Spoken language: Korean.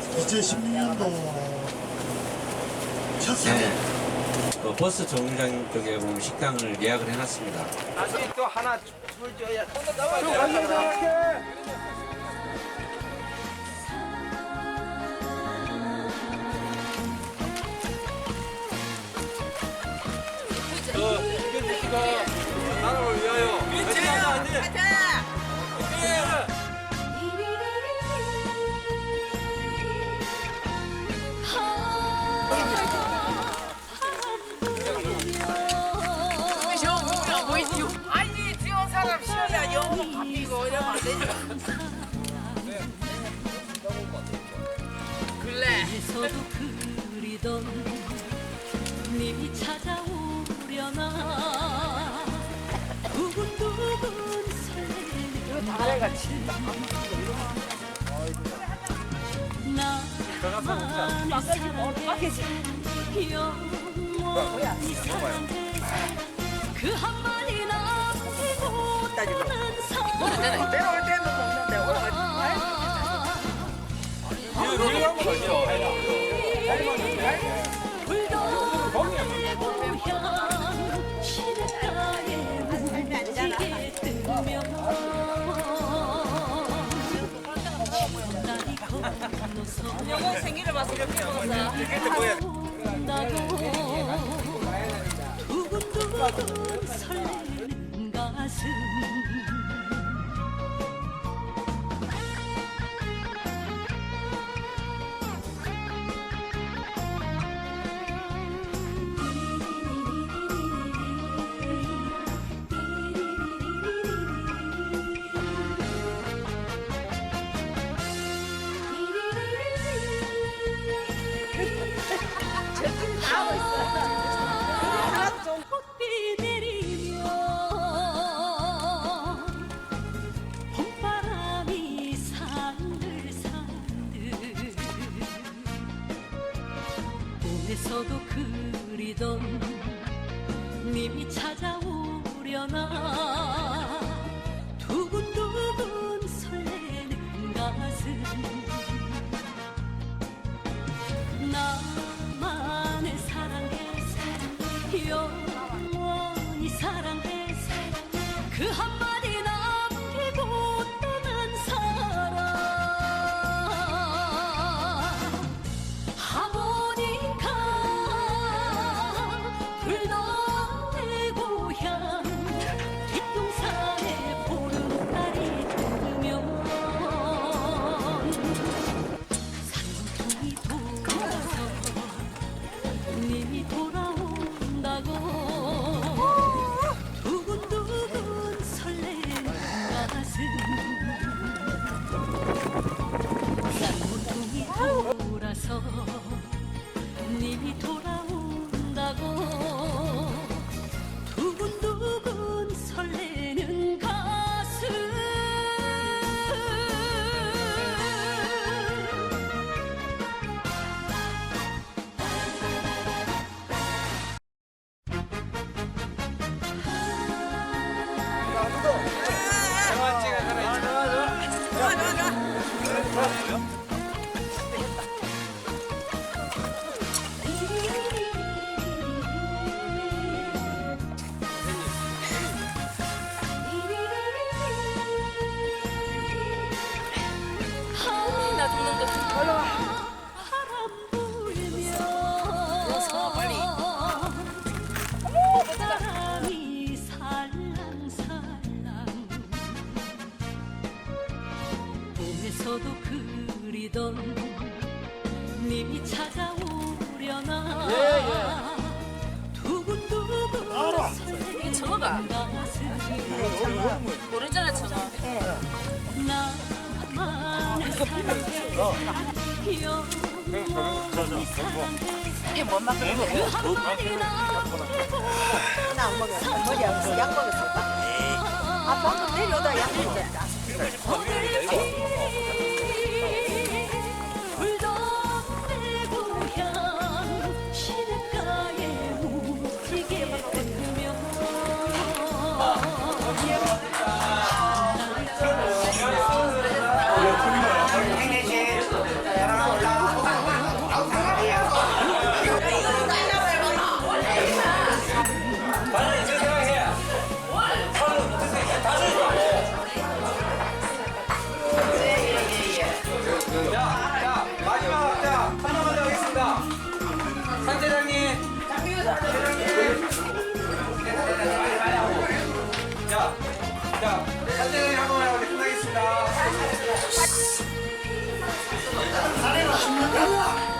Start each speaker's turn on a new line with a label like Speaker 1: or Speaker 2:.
Speaker 1: 2016년도 첫
Speaker 2: 네. 그 버스 정류장 쪽에 보면 식당을 예약을 해놨습니다.
Speaker 3: 나중에 또 하나 줄 줘야 어, 김현주 씨가 나라를 위하여 화이팅 하자, 화이팅!
Speaker 4: 에서도 그리던 님이 찾아오려나. 두근두근
Speaker 5: 다래같이.
Speaker 4: 나만의 사랑에 영원히 사랑해 그 한마디 남기고 떠난 사랑
Speaker 5: 때는 영어 생기를 봐서 이렇게 먹었어요.
Speaker 4: 두근두근 설레는 가슴 봄에서도 그리던 님이 찾아오려나? 두근두근 설레는 가슴. 나만의 사랑해 영원히 사랑해 그 한마디 나 죽는 거
Speaker 5: 빨리.
Speaker 4: 바람이 살랑살랑. 봄에서도 그리던 님이 찾아오려나. 두근두근 설레는
Speaker 5: 전화가.
Speaker 4: 가슴
Speaker 5: 이게 뭔 맛? 그리고
Speaker 4: 그 한마디 남기고
Speaker 6: 나안 먹어. 머리 아프서 약 먹었어. 아, 방금 내려오다 약 먹었다.
Speaker 3: 了。